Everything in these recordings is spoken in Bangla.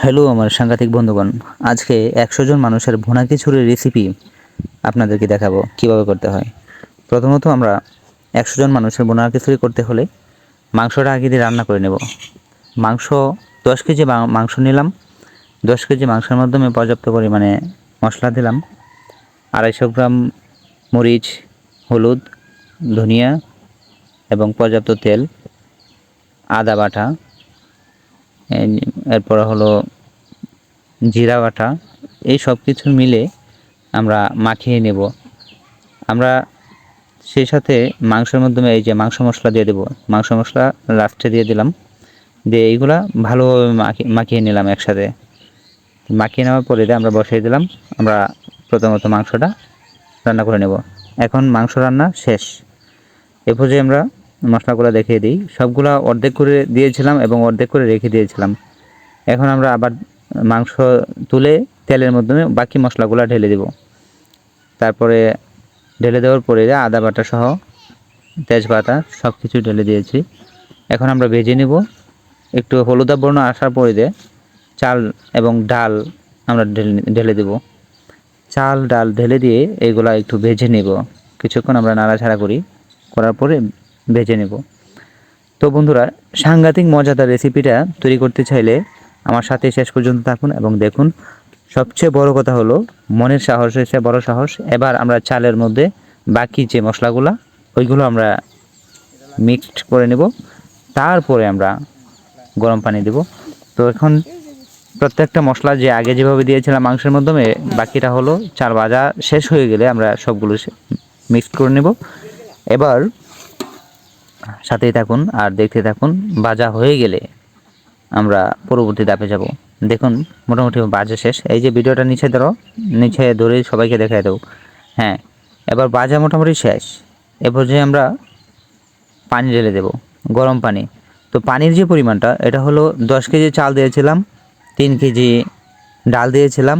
হ্যালো আমার সাংঘাতিক বন্ধুগণ, আজকে একশো জন মানুষের ভুনা খিচুড়ির রেসিপি আপনাদেরকে দেখাবো, কীভাবে করতে হয়। প্রথমত আমরা একশো জন মানুষের ভুনা খিচুড়ি করতে হলে মাংসটা আগে দিয়ে রান্না করে নেব। মাংস, দশ কেজি মাংস নিলাম। দশ কেজি মাংসের মাধ্যমে পর্যাপ্ত পরিমাণে মশলা দিলাম। আড়াইশো গ্রাম মরিচ, হলুদ, ধনিয়া এবং পর্যাপ্ত তেল, আদা বাটা এরপর হলো জিরা বাটা, এই সব কিছু মিলে আমরা মাখিয়ে নেব। আমরা সেই সাথে মাংসের মাধ্যমে এই যে মাংস মশলা দিয়ে দেবো, মাংস মশলা লাস্টে দিয়ে দিলাম। দিয়ে এইগুলা ভালোভাবে মাখি- মাখিয়ে নিলাম একসাথে। মাখিয়ে নেওয়ার পরে আমরা বসিয়ে দিলাম, আমরা প্রথমত মাংসটা রান্না করে নেব। এখন মাংস রান্না শেষ। এ পর্যায়ে আমরা মশলাগুলো দেখিয়ে দিই। সবগুলা অর্ধেক করে দিয়েছিলাম এবং অর্ধেক করে রেখে দিয়েছিলাম। এখন আমরা আবার মাংস তুলে তেলের মাধ্যমে বাকি মশলাগুলো ঢেলে দেব। তারপরে ঢেলে দেওয়ার পরে আদা বাটা সহ তেজপাতা সব কিছু ঢেলে দিয়েছি। এখন আমরা ভেজে নেব। একটু হলুদা বর্ণ আসার পরে চাল এবং ডাল আমরা ঢেলে ঢেলে দেবো। চাল, ডাল ঢেলে দিয়ে এগুলা একটু ভেজে নেব। কিছুক্ষণ আমরা নাড়াছাড়া করি। করার পরে ভেজে নেব। তো বন্ধুরা, সাংঘাতিক মজাদার রেসিপিটা তৈরি করতে চাইলে আমার সাথে শেষ পর্যন্ত থাকুন এবং দেখুন, সবচেয়ে বড় কথা হলো, মনের সাহস হয়েছে, বড় সাহস। এবার আমরা চালের মধ্যে বাকি যে মশলাগুলো, ওইগুলো আমরা মিক্সড করে নেব। তারপরে আমরা গরম পানি দেব। তো এখন প্রত্যেকটা মশলা যে আগে যেভাবে দিয়েছিলাম মাংসের মাধ্যমে, বাকিটা হলো চাল ভাজা শেষ হয়ে গেলে আমরা সবগুলো মিক্সড করে নেব। এবার সাথেই থাকুন আর দেখতে থাকুন, ভাজা হয়ে গেলে আমরা পরবর্তী ধাপে যাব। দেখুন, মোটামুটি বাজা শেষ। এই যে ভিডিওটা নিচে ধরো, নিচে ধরে সবাইকে দেখাই দেবো। হ্যাঁ এবার বাজা মোটামুটি শেষ। এ পর্যায়ে আমরা পানি ঢেলে দেব, গরম পানি। তো পানির যে পরিমাণটা, এটা হলো দশ কেজি চাল দিয়েছিলাম, তিন কেজি ডাল দিয়েছিলাম,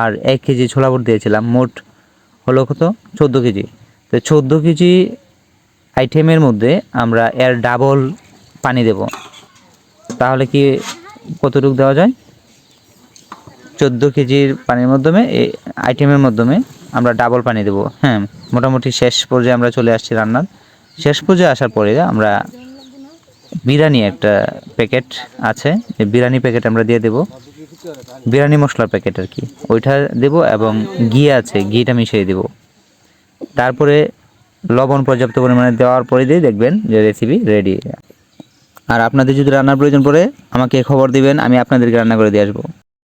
আর এক কেজি ছোলা বুট দিয়েছিলাম। মোট হলো কত? চোদ্দ কেজি। তো চোদ্দ কেজি আইটেমের মধ্যে আমরা এর ডাবল পানি দেব। তাহলে কি কতটুকু দেওয়া যায়? চোদ্দ কেজির পানির মাধ্যমে এই আইটেমের মাধ্যমে আমরা ডাবল পানি দেব। হ্যাঁ মোটামুটি শেষ পর্যায়ে আমরা চলে আসছি রান্নার। শেষ পর্যায়ে আসার পরে আমরা বিরিয়ানি একটা প্যাকেট আছে। বিরিয়ানি প্যাকেট আমরা দিয়ে দেব। বিরিয়ানি মশলার প্যাকেট আর কি। ওইটা দেব এবং ঘি আছে, ঘিটা মিশিয়ে দেব। তারপরে লবণ পর্যাপ্ত পরিমাণে দেওয়ার পরে দিয়ে দেখবেন যে রেসিপি রেডি আর আপনাদের যদি রান্নার প্রয়োজন পড়ে, আমাকে খবর দিবেন, আমি আপনাদেরকে রান্না করে দিয়ে আসব।